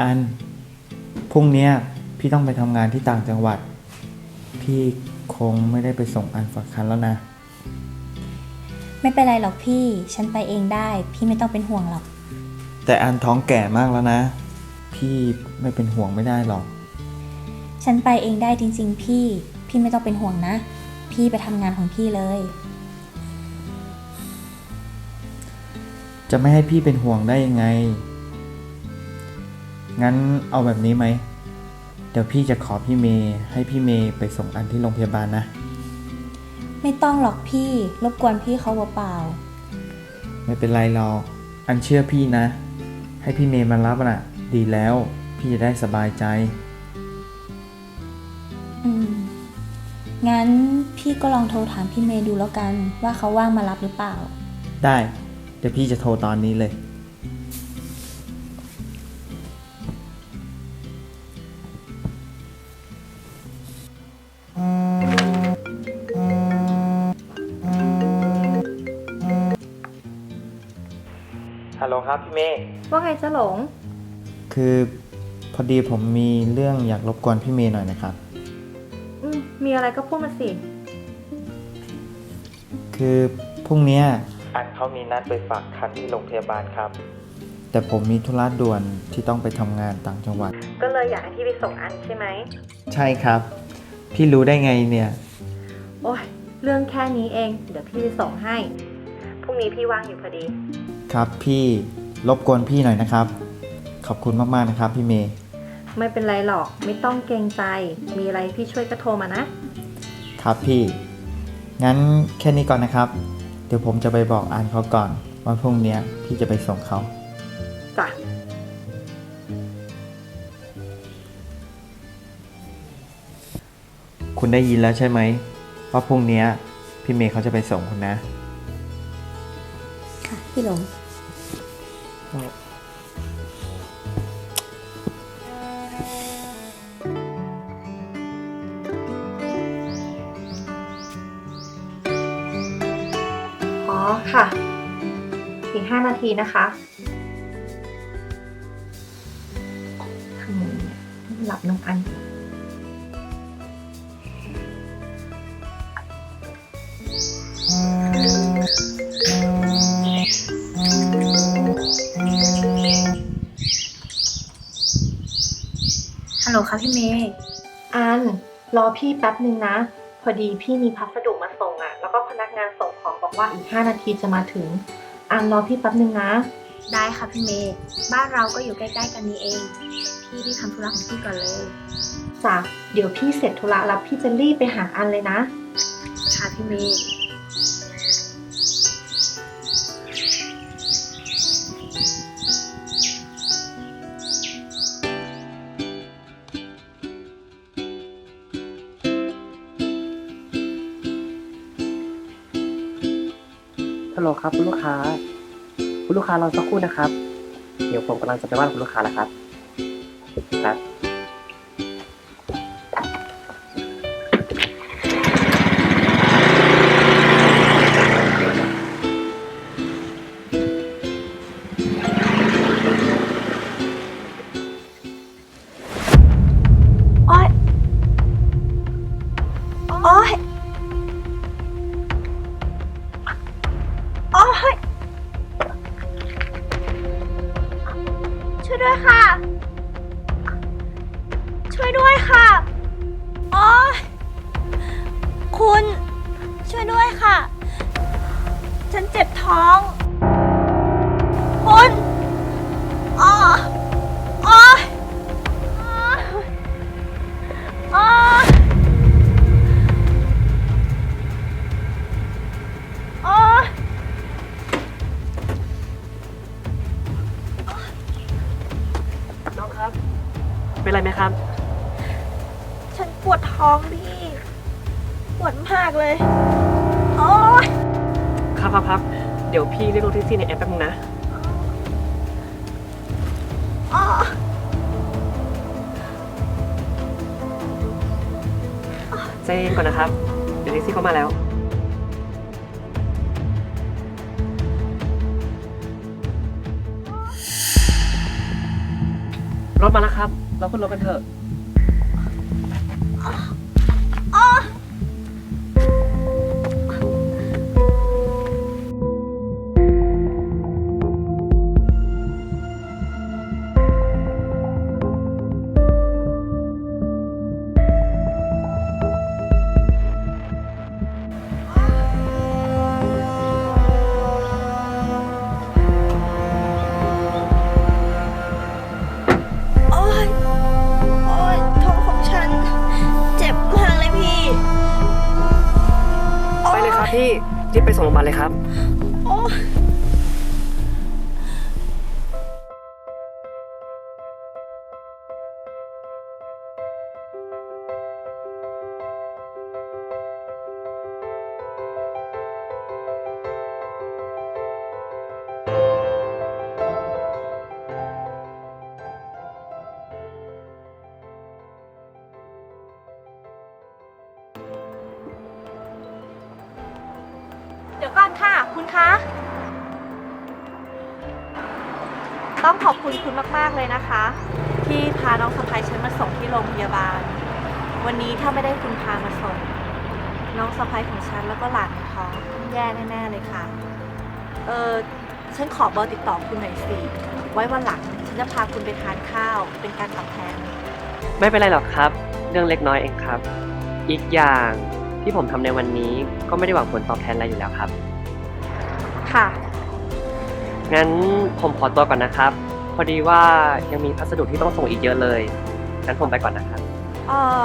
อันพรุ่งเนี้ยพี่ต้องไปทำงานที่ต่างจังหวัด พี่คงไม่ได้ไปส่งอันฝากคันแล้วนะ ไม่เป็นไรหรอกพี่ ฉันไปเองได้ พี่ไม่ต้องเป็นห่วงหรอก แต่อันท้องแก่มากแล้วนะ พี่ไม่เป็นห่วงไม่ได้หรอก ฉันไปเองได้จริง ๆ พี่ พี่ไม่ต้องเป็นห่วงนะ พี่ไปทำงานของพี่เลย จะไม่ให้พี่เป็นห่วงได้ยังไง งั้นเอาแบบนี้ไหม เดี๋ยวพี่จะขอพี่เมย์ให้พี่เมย์ไปส่งอันที่โรงพยาบาลนะ ไม่ต้องหรอกพี่รบกวนพี่เขาเปล่าไม่เป็นไรหรอกอันเชื่อพี่นะ ให้พี่เมย์มารับน่ะ ดีแล้ว พี่จะได้สบายใจ ๆอืม งั้นพี่ก็ลองโทรถามพี่เมย์ดูแล้วกัน ว่าเขาว่างมารับหรือเปล่า ได้ เดี๋ยวพี่จะโทรตอนนี้เลย ฮัลโหลครับพี่เมย์ว่าไงจะหลง คือพอดีผมมีเรื่องอยากรบกวนพี่เมย์หน่อยนะครับ อืมมีอะไรก็พูดมาสิ คือพรุ่งเนี้ยอันเขามีนัดไปฝากคันที่โรงพยาบาลครับ แต่ผมมีธุระด่วนที่ต้องไปทำงานต่างจังหวัด ก็เลยอยากให้พี่ไปส่งอันใช่ไหม ใช่ครับ พี่รู้ได้ไงเนี่ย โอ้ยเรื่องแค่นี้เอง เดี๋ยวพี่ไปส่งให้ พรุ่งนี้พี่ว่างอยู่พอดี ครับพี่รบกวนพี่หน่อยนะครับ ขอบคุณมากๆนะครับพี่เมย์ไม่เป็นไรหรอกไม่ต้องเกรงใจ มีอะไรพี่ช่วยก็โทรมานะ ครับพี่ งั้นแค่นี้ก่อนนะครับ เดี๋ยวผมจะไปบอกอันเขาก่อนว่าพรุ่งเนี้ยพี่จะไปส่งเขาจ้ะคุณได้ยินแล้วใช่ไหมว่าพรุ่งเนี้ยพี่เมย์เขาจะไปส่งคุณนะ ค่ะ พี่หลง อ๋อค่ะ อีกห้านาทีนะคะทำไมเนี่ยหลับน้องอันอยู่ โหลค่ะพี่เมย์อันรอพี่แป๊บนึงนะ พอดีพี่มีพัสดุมาส่งอะแล้วก็พนักงานส่งของบอกว่าอีก5นาทีจะมาถึง อันรอพี่แป๊บนึงนะ ได้ค่ะพี่เมย์บ้านเราก็อยู่ใกล้ๆกันนี้เอง พี่รีบทำธุระของพี่ก่อนเลยจ้ะเดี๋ยวพี่เสร็จธุระแล้วพี่จะรีบไปหาอันเลยนะค่ะพี่เมย์ ฮัลโหลครับคุณลูกค้า คุณลูกค้ารอสักครู่นะครับ เดี๋ยวผมกำลังจะไปบ้านคุณลูกค้าแล้วครับ ครับ ค่ะ ฉันเจ็บท้องคุณอ๋อโอ๊ยอ๋ออ๋อน้องครับ เป็นไรไหมครับ ฉันปวดท้องพี่ ปวดมากเลย โอ๊ยครับครับครับเดี๋ยวพี่เรียกรถแท็กซี่ในแอปแป๊บนึงนะอ๋อใจเย็นก่อนนะครับ เดี๋ยวแท็กซี่เข้ามาแล้ว รถมาแล้วครับ เราขึ้นรถกันเถอะ พี่รีบไปส่งโรงพยาบาลเลยครับ โอ้ คุณคะ ต้องขอบคุณคุณมากๆเลยนะคะ ที่พาน้องสะพายฉันมาส่งที่โรงพยาบาล วันนี้ถ้าไม่ได้คุณพามาส่ง น้องสะพายของฉันแล้วก็หลานในท้องต้องแย่แน่ๆเลยค่ะ เออฉันขอเบอร์ติดต่อคุณหน่อยสิ ไว้วันหลังฉันจะพาคุณไปทานข้าว เป็นการตอบแทน ไม่เป็นไรหรอกครับ เรื่องเล็กน้อยเองครับ อีกอย่างที่ผมทำในวันนี้ก็ไม่ได้หวังผลตอบแทนอะไรอยู่แล้วครับ ค่ะ งั้นผมขอตัวก่อนนะครับ พอดีว่ายังมีพัสดุที่ต้องส่งอีกเยอะเลย งั้นผมไปก่อนนะครับ เออ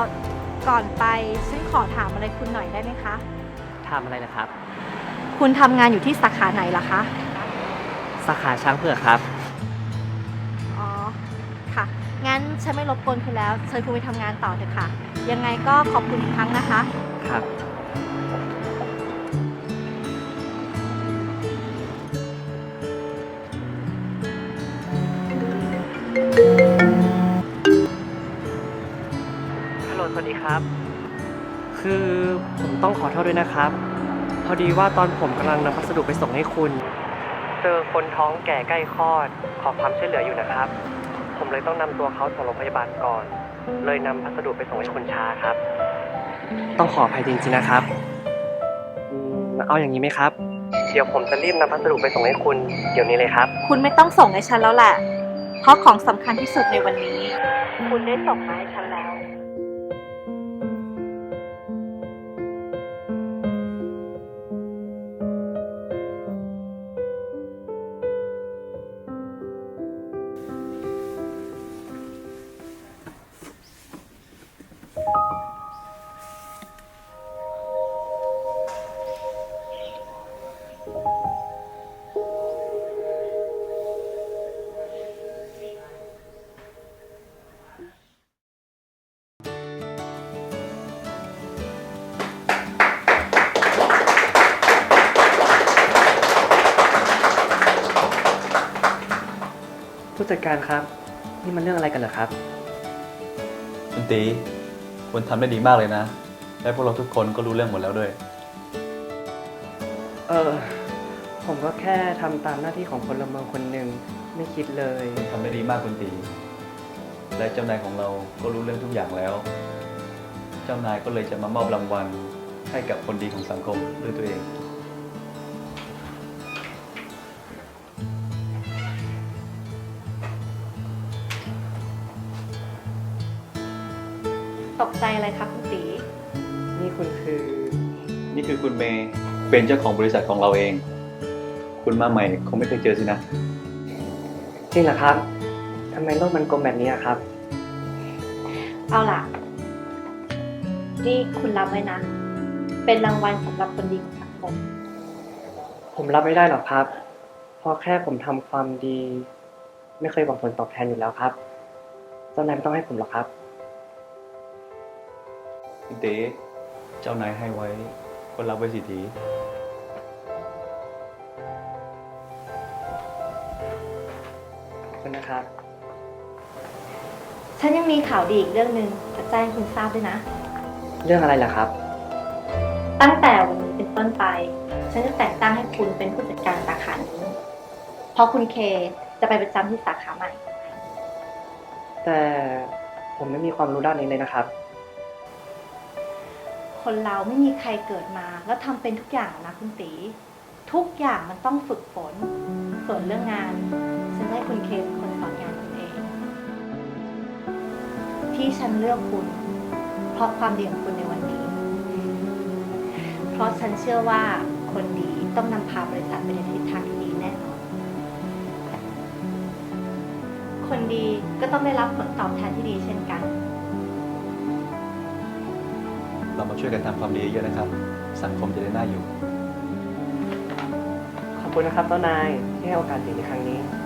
ก่อนไปฉันขอถามอะไรคุณหน่อยได้ไหมคะ ทำอะไรนะครับ คุณทำงานอยู่ที่สาขาไหนล่ะคะ สาขาช้างเผือกครับ อ๋อ ค่ะ งั้นฉันไม่รบกวนคุณแล้วเชิญคุณไปทำงานต่อเถอะค่ะ ยังไงก็ขอบคุณอีกครั้งนะคะ ครับ ครับ คือผมต้องขอโทษด้วยนะครับ พอดีว่าตอนผมกำลังนำพัสดุไปส่งให้คุณ เจอคนท้องแก่ใกล้คลอด ขอความช่วยเหลืออยู่นะครับ ผมเลยต้องนำตัวเขาส่งโรงพยาบาลก่อน เลยนำพัสดุไปส่งให้คุณช้าครับ ต้องขออภัยจริงๆนะครับอืมเอาอย่างนี้ไหมครับ เดี๋ยวผมจะรีบนำพัสดุไปส่งให้คุณ เดี๋ยวนี้เลยครับ คุณไม่ต้องส่งให้ฉันแล้วแหละ เพราะของสำคัญที่สุดในวันนี้ คุณได้ส่งมาให้ฉันแล้ว จัดการครับ นี่มันเรื่องอะไรกันเหรอครับ คุณตีคุณทำได้ดีมากเลยนะ และพวกเราทุกคนก็รู้เรื่องหมดแล้วด้วย เออ ผมก็แค่ทำตามหน้าที่ของพลเมืองคนหนึ่งไม่คิดเลย ทำได้ดีมากคุณตี และเจ้านายของเราก็รู้เรื่องทุกอย่างแล้ว เจ้านายก็เลยจะมามอบรางวัลให้กับคนดีของสังคมด้วยตัวเอง ตกใจอะไรคะคุณตี นี่คุณคือ นี่คือคุณเมย์เป็นเจ้าของบริษัทของเราเอง คุณมาใหม่คงไม่เคยเจอสินะ จริงเหรอครับทำไมโลกมันกลมแบบนี้อะครับ เอาล่ะ นี่คุณรับไว้นะ เป็นรางวัลสำหรับคนดีของสังคม ผมรับไม่ได้หรอกครับ เพราะแค่ผมทำความดี ไม่เคยหวังผลตอบแทนอยู่แล้วครับ เจ้านายไม่ต้องให้ผมหรอกครับ คุณตีเจ้านายให้ไว้ก็รับไว้สิทีขอบคุณนะครับ ฉันยังมีข่าวดีอีกเรื่องหนึ่งจะแจ้งให้คุณทราบด้วยนะ เรื่องอะไรล่ะครับ ตั้งแต่วันนี้เป็นต้นไป ฉันจะแต่งตั้งให้คุณเป็นผู้จัดการสาขานี้ เพราะคุณเคจะไปประจำที่สาขาใหม่ แต่ผมไม่มีความรู้ด้านนี้เลยนะครับ คนเราไม่มีใครเกิดมา แล้วทำเป็นทุกอย่างนะคุณตี ทุกอย่างมันต้องฝึกฝน ส่วนเรื่องงานฉันให้คุณเคเป็นคนสอนงานคุณเอง ที่ฉันเลือกคุณ เพราะความดีของคุณในวันนี้ เพราะฉันเชื่อว่าคนดีต้องนำพาบริษัทไปในทิศทางที่ดีแน่นอน คนดีก็ต้องได้รับผลตอบแทนที่ดีเช่นกัน เรามาช่วยกันทำความดีเยอะนะครับ สังคมจะได้น่าอยู่ ขอบคุณนะครับเจ้านายที่ให้โอกาสดีในครั้งนี้